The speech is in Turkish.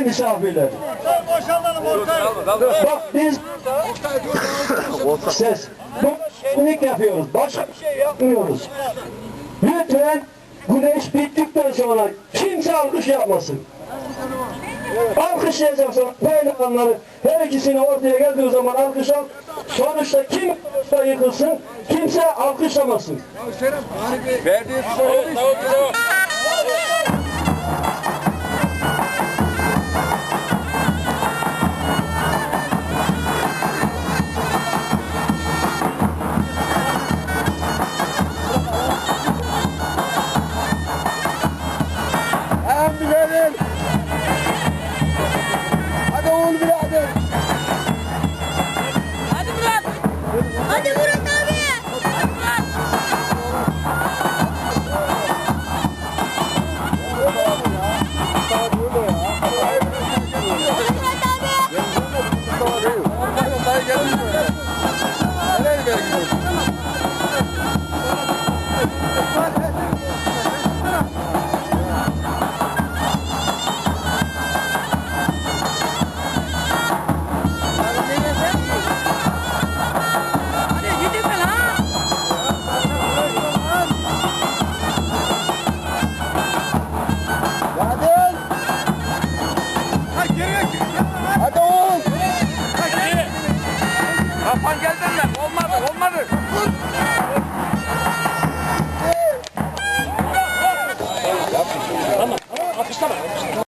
misafirler. Bak biz ses. Bu şenlik yapıyoruz. Başka bir şey yapmıyoruz. Lütfen güneş bittikten sonra kimse alkış yapmasın. Alkışlayacaksın pehlivanları her ikisini ortaya geldiği zaman alkışlar. Sonuçta kim yıkılsın kimse alkışlamasın. Verdiği Ayağım verin. Hadi oğul birader. Hadi Murat. Hadi Murat abi. Hadi Murat. Hadi Murat Olmadı, olmadı.